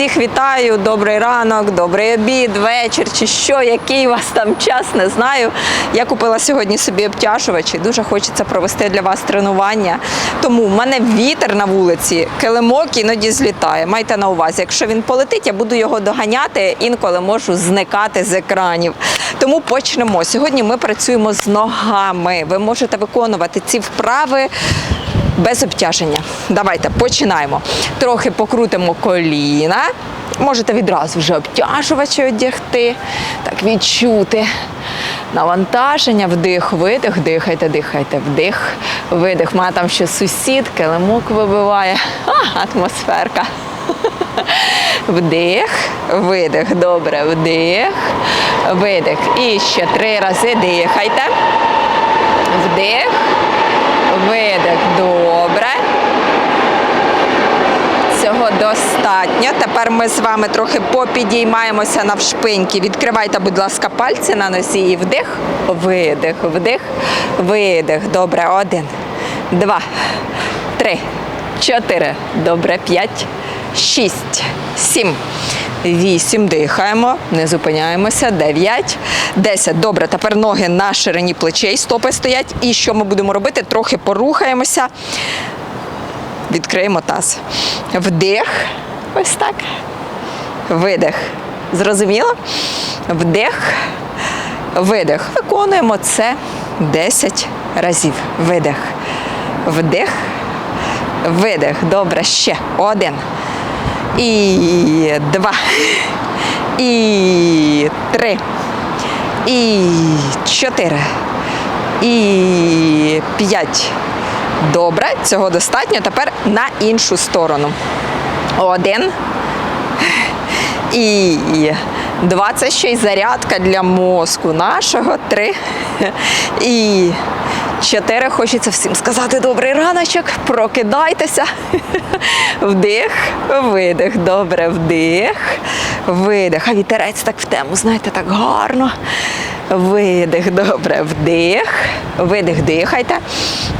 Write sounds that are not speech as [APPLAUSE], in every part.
Всіх вітаю, добрий ранок, добрий обід, вечір чи що, який у вас там час, не знаю. Я купила сьогодні собі обтяжувач і дуже хочеться провести для вас тренування. Тому в мене вітер на вулиці, килимок іноді злітає. Майте на увазі, якщо він полетить, я буду його доганяти, інколи можу зникати з екранів. Тому почнемо. Сьогодні ми працюємо з ногами. Ви можете виконувати ці вправи без обтяження. Давайте починаємо. Трохи покрутимо коліна. Можете відразу вже обтяжувачі одягти, так відчути навантаження, вдих, видих, дихайте, дихайте, вдих, видих. У мене там ще сусід, килимок вибиває. А, атмосферка. [LAUGHS] Вдих, видих. Добре, вдих, видих. І ще три рази дихайте. Вдих, видих. Добре. Цього достатньо. Тепер ми з вами трохи попідіймаємося навшпиньки. Відкривайте, будь ласка, пальці на носі і вдих, видих, вдих, видих. Добре. Один, два, три, чотири. Добре. П'ять, шість, сім. Вісім, дихаємо, не зупиняємося. Дев'ять, десять. Добре, тепер ноги на ширині плечей, стопи стоять. І що ми будемо робити? Трохи порухаємося. Відкриємо таз. Вдих. Ось так. Видих. Зрозуміло? Вдих. Видих. Виконуємо це 10 разів. Видих. Вдих. Видих. Добре. Ще. Один. І два. І три. І чотири. І п'ять. Добре, цього достатньо. Тепер на іншу сторону. Один. І два. Це ще й зарядка для мозку нашого. Три. І чотири. Хочеться всім сказати добрий раночок. Прокидайтеся. Вдих, видих. Добре, вдих, видих. А вітерець так в тему, знаєте, так гарно. Видих, добре, вдих, видих, дихайте.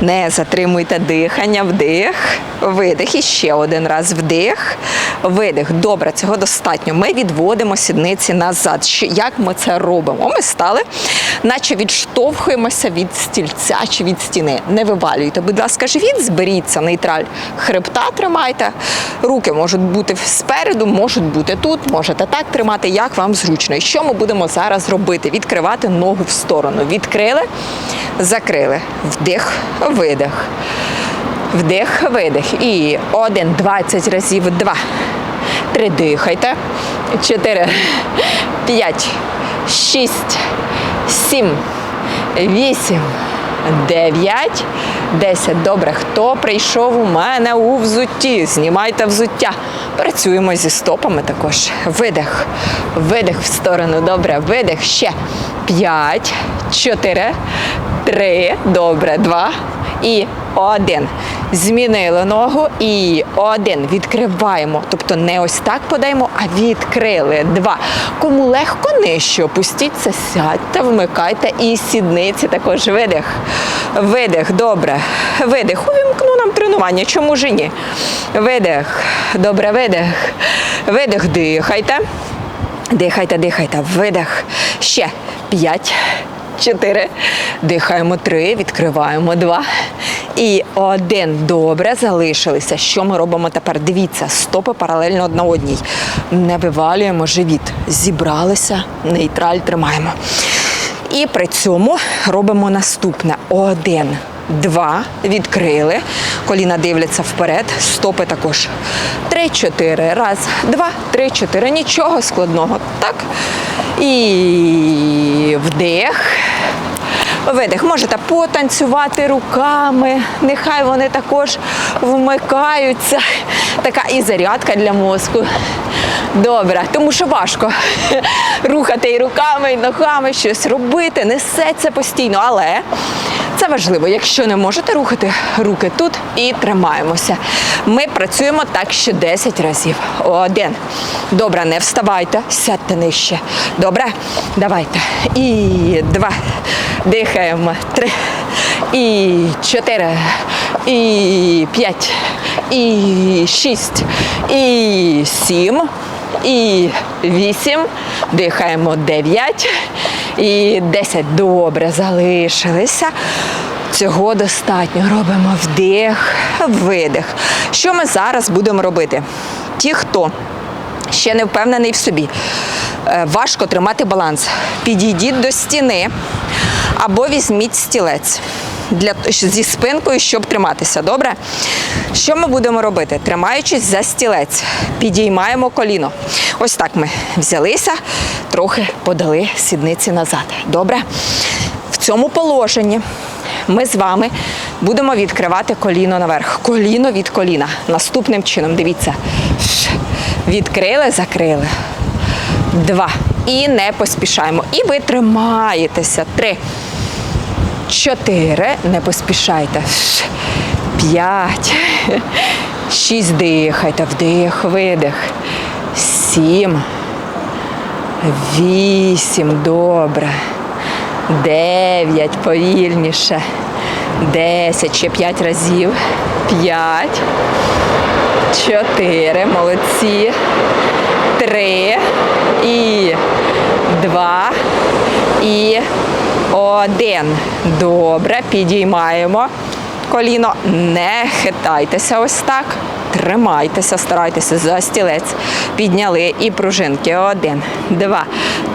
Не затримуйте дихання, вдих, видих. І ще один раз вдих, видих. Добре, цього достатньо. Ми відводимо сідниці назад. Як ми це робимо? Ми стали, наче відштовхуємося від стільця чи від стіни. Не вивалюйте, будь ласка, живіт, зберіться, нейтраль. Хребта тримайте. Руки можуть бути спереду, можуть бути тут, можете так тримати, як вам зручно. І що ми будемо зараз робити? Відкривати ногу в сторону. Відкрили, закрили. Вдих, видих. Вдих, видих. І один, двадцять разів, два. Три дихайте. Чотири, п'ять, шість, сім, вісім, дев'ять, десять. Добре. Хто прийшов у мене у взутті? Знімайте взуття. Працюємо зі стопами також. Видих. Видих в сторону. Добре. Видих. Ще. П'ять, чотири, три. Добре. Два. І один. Змінили ногу і один. Відкриваємо. Тобто не ось так подаємо, а відкрили. Два. Кому легко нижче, опустіться, сядьте, вмикайте і сідниці також видих. Видих. Добре. Видих. Увімкну нам тренування. Чому ж і ні? Видих. Добре, видих. Видих. Дихайте. Дихайте, дихайте. Видих. Ще. П'ять. Чотири. Дихаємо три, відкриваємо два. І один. Добре, залишилися. Що ми робимо тепер? Дивіться, стопи паралельно одна одній. Не вивалюємо живіт. Зібралися, нейтраль тримаємо. І при цьому робимо наступне: один, два, відкрили. Коліна дивляться вперед, стопи також. Три, чотири. Раз, два, три, чотири. Нічого складного. Так. І вдих. Видих. Можете потанцювати руками, нехай вони також вмикаються. Така і зарядка для мозку. Добре, тому що важко рухати і руками, і ногами, щось робити, несеться постійно, але це важливо. Якщо не можете рухати руки тут і тримаємося. Ми працюємо так ще 10 разів. Один. Добре, не вставайте, сядьте нижче. Добре? Давайте. І два. Дихаємо. Три. І чотири. І п'ять. І шість. І сім. і вісім. Дихаємо дев'ять. І десять. Добре, залишилися. Цього достатньо. Робимо вдих, видих. Що ми зараз будемо робити? Ті, хто ще не впевнений в собі, е, важко тримати баланс. Підійдіть до стіни або візьміть стілець для, зі спинкою, щоб триматися. Добре? Що ми будемо робити? Тримаючись за стілець, підіймаємо коліно. Ось так ми взялися, трохи подали сідниці назад. Добре? В цьому положенні ми з вами будемо відкривати коліно наверх. Коліно від коліна. Наступним чином, дивіться. Відкрили, закрили. Два. І не поспішаємо. І ви тримаєтеся. Три. Чотири. Не поспішайте. П'ять. Шість. Дихайте. Вдих, видих. Сім. Вісім. Добре. Дев'ять. Повільніше. Десять. Ще п'ять разів. П'ять. Чотири. Молодці. Три. І два. Один. Добре. Підіймаємо коліно. Не хитайтеся ось так. Тримайтеся, старайтеся за стілець. Підняли і пружинки. Один, два,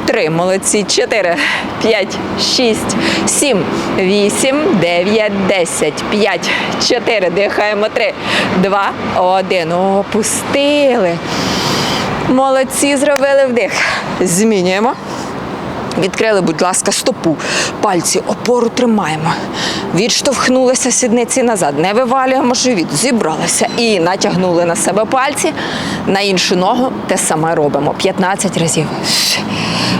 три. Молодці. Чотири, п'ять, шість, сім, вісім, дев'ять, десять. П'ять, чотири. Дихаємо. Три, два, один. Опустили. Молодці, зробили вдих. Змінюємо. Відкрили, будь ласка, стопу, пальці, опору тримаємо. Відштовхнулися сідниці назад, не вивалюємо живіт, зібралися і натягнули на себе пальці. На іншу ногу те саме робимо. 15 разів.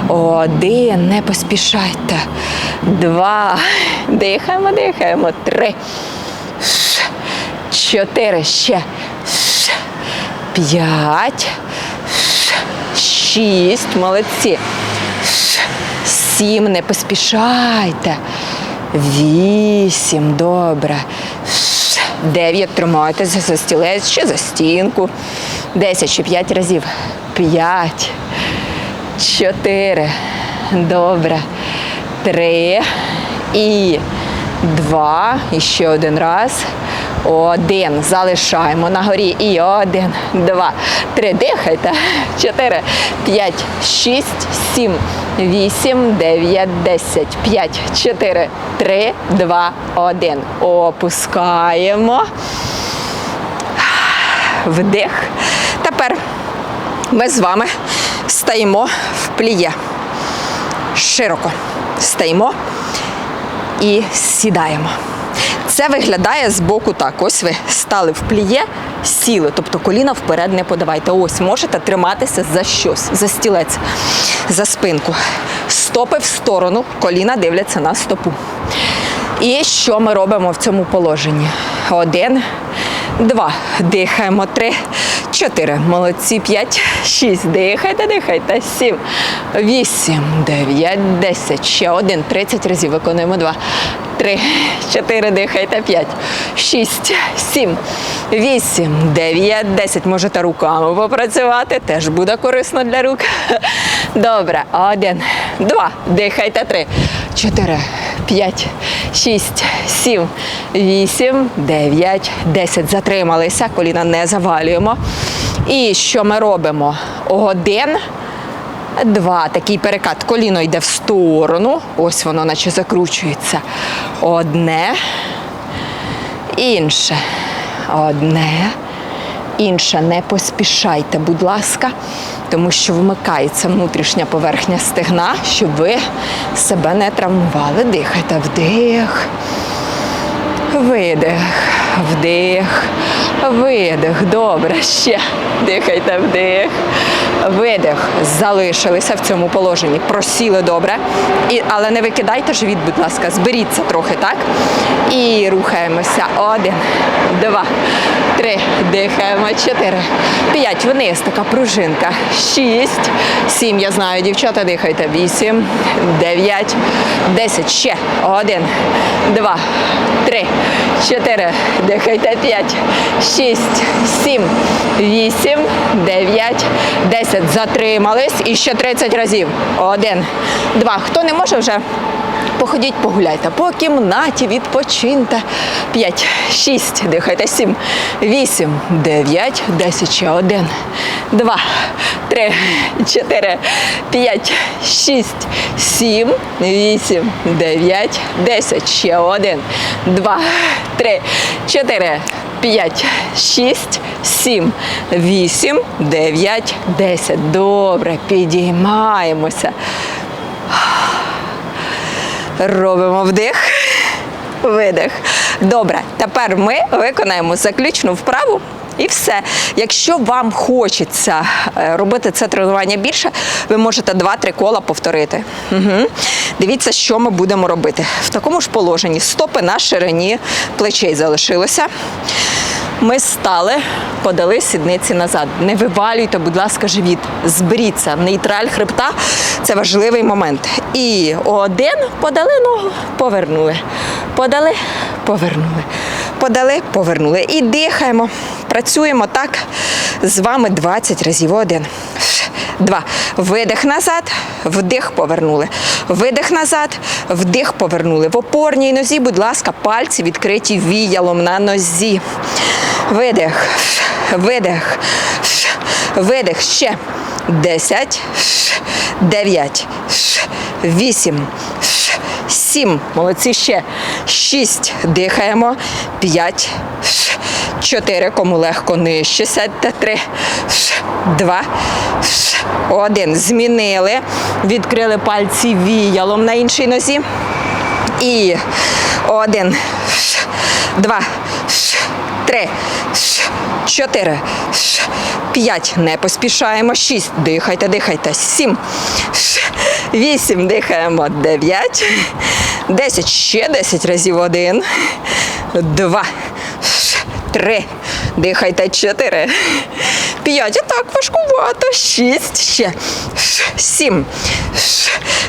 Один, не поспішайте. Два. Дихаємо, дихаємо. Три. Чотири. Ще. П'ять. Шість. Молодці. Сім, не поспішайте. Вісім, добре. Дев'ять, тримайтеся за стілець чи за стінку. Десять, ще п'ять разів. П'ять. Чотири. Добре. Три. І два. І ще один раз. Один. Залишаємо на горі. І один, два, три. Дихайте. Чотири, п'ять, шість, сім, вісім, дев'ять, десять. П'ять, чотири, три, два, один. Опускаємо. Вдих. Тепер ми з вами стаємо в пліє. Широко стаємо і сідаємо. Це виглядає з боку так. Ось ви стали в пліє, сіли, тобто коліна вперед не подавайте. Ось можете триматися за щось, за стілець, за спинку. Стопи в сторону, коліна дивляться на стопу. І що ми робимо в цьому положенні? Один, два. Дихаємо. Три, чотири. Молодці. П'ять, шість. Дихайте, дихайте. Сім, вісім, дев'ять, десять. Ще один. Тридцять разів. Виконуємо два. Три, чотири, дихайте, п'ять, шість, сім, вісім, дев'ять, десять. Можете руками попрацювати, теж буде корисно для рук. Добре, один, два, дихайте, три, чотири, п'ять, шість, сім, вісім, дев'ять, десять. Затрималися, коліна не завалюємо. І що ми робимо? Один. Два. Такий перекат. Коліно йде в сторону. Ось воно наче закручується. Одне. Інше. Одне. Інше. Не поспішайте, будь ласка, тому що вмикається внутрішня поверхня стегна, щоб ви себе не травмували. Дихайте вдих. Видих, вдих, видих. Добре, ще дихайте вдих, видих. Залишилися в цьому положенні. Просіли добре. І, але не викидайте живіт, будь ласка, зберіться трохи, так? І рухаємося. Один, два, три. Дихаємо. Чотири. П'ять. Вниз така пружинка. Шість. Сім. Я знаю, дівчата, дихайте. Вісім, дев'ять, десять. Ще. Один, два, три, чотири. Дихайте. П'ять, шість, сім, вісім, дев'ять, десять. 15. Затримались. І ще 30 разів. Один, два. Хто не може вже Походіть, погуляйте по кімнаті, відпочиньте. П'ять, шість, дихайте, сім, вісім, дев'ять, десять, ще один, два, три, чотири, п'ять, шість, сім, вісім, дев'ять, десять, ще один, два, три, чотири, п'ять, шість, сім, вісім, дев'ять, десять. Добре, підіймаємося. Робимо вдих, видих. Добре, тепер ми виконаємо заключну вправу. І все. Якщо вам хочеться е, робити це тренування більше, ви можете 2-3 кола повторити. Угу. Дивіться, що ми будемо робити. В такому ж положенні стопи на ширині плечей залишилося. Ми стали, подали сідниці назад. Не вивалюйте, будь ласка, живіт. Зберіться. Нейтраль хребта це важливий момент. І один подали ногу, повернули. Подали, повернули. Подали, повернули. І дихаємо. Працюємо так з вами 20 разів. Один. Два. Видих назад, вдих повернули. Видих назад, вдих повернули. В опорній нозі, будь ласка, пальці відкриті віялом на нозі. Видих, видих, видих. Ще. Десять, дев'ять, вісім, сім. Молодці ще. Шість. Дихаємо. П'ять. Чотири. Кому легко нижче. Сядьте. Три. Два. Один. Змінили. Відкрили пальці віялом на іншій нозі. І один. Два. Три. Чотири. П'ять. Не поспішаємо. Шість. Дихайте, дихайте. Сім. Вісім. Дихаємо. Дев'ять. Десять. Ще десять разів. Один. Два. Три. Дихайте. Чотири. П'ять. Так, важкувато. Шість. Ще. Сім.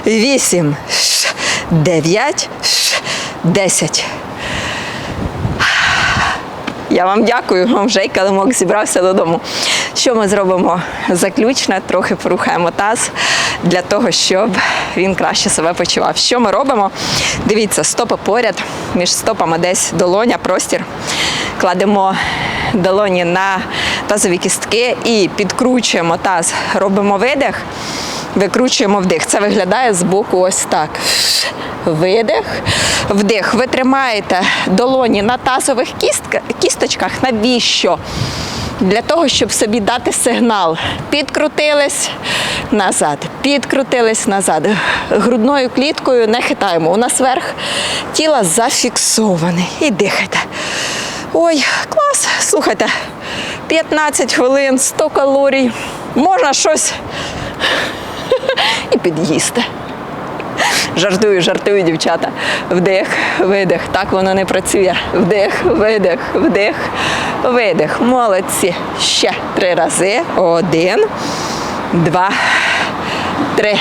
Вісім. Дев'ять. Десять. Я вам дякую, [LAUGHS] вам вже й килимок зібрався додому. Що ми зробимо заключно? Трохи порухаємо таз для того, щоб він краще себе почував. Що ми робимо? Дивіться, стопи поряд, між стопами десь долоня, простір. Кладемо долоні на тазові кістки і підкручуємо таз. Робимо видих, викручуємо вдих. Це виглядає з боку ось так. Видих, вдих. Ви тримаєте долоні на тазових кісточках. Навіщо? Для того, щоб собі дати сигнал. Підкрутились назад, підкрутились назад. Грудною кліткою не хитаємо. У нас верх тіла зафіксований. І дихайте. Ой, клас! Слухайте, 15 хвилин, 100 калорій. Можна щось [LAUGHS] і під'їсти. Жартую, жартую, дівчата. Вдих, видих. Так воно не працює. Вдих, видих, вдих, видих. Молодці. Ще три рази. Один, два, три.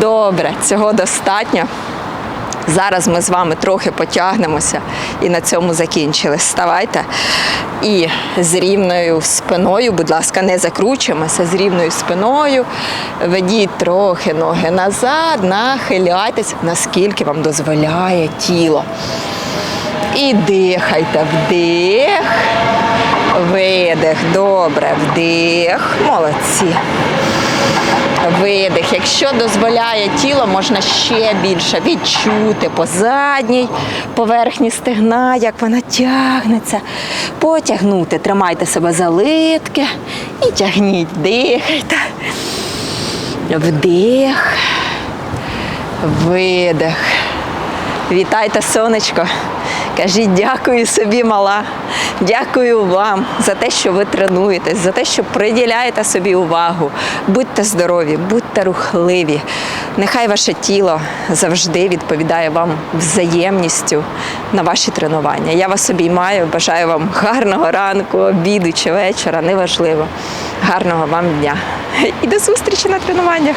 Добре, цього достатньо. Зараз ми з вами трохи потягнемося і на цьому закінчили. Вставайте. І з рівною спиною, будь ласка, не закручуємося, з рівною спиною. Ведіть трохи ноги назад, нахиляйтесь, наскільки вам дозволяє тіло. І дихайте. Вдих, видих. Добре, вдих. Молодці. Видих. Якщо дозволяє тіло, можна ще більше відчути по задній поверхні стегна, як вона тягнеться. Потягнути. Тримайте себе за литки і тягніть. Дихайте. Вдих. Видих. Вітайте, сонечко. Кажіть дякую собі, мала. Дякую вам за те, що ви тренуєтесь, за те, що приділяєте собі увагу. Будьте здорові, будьте рухливі. Нехай ваше тіло завжди відповідає вам взаємністю на ваші тренування. Я вас обіймаю, бажаю вам гарного ранку, обіду чи вечора, неважливо. Гарного вам дня. І до зустрічі на тренуваннях.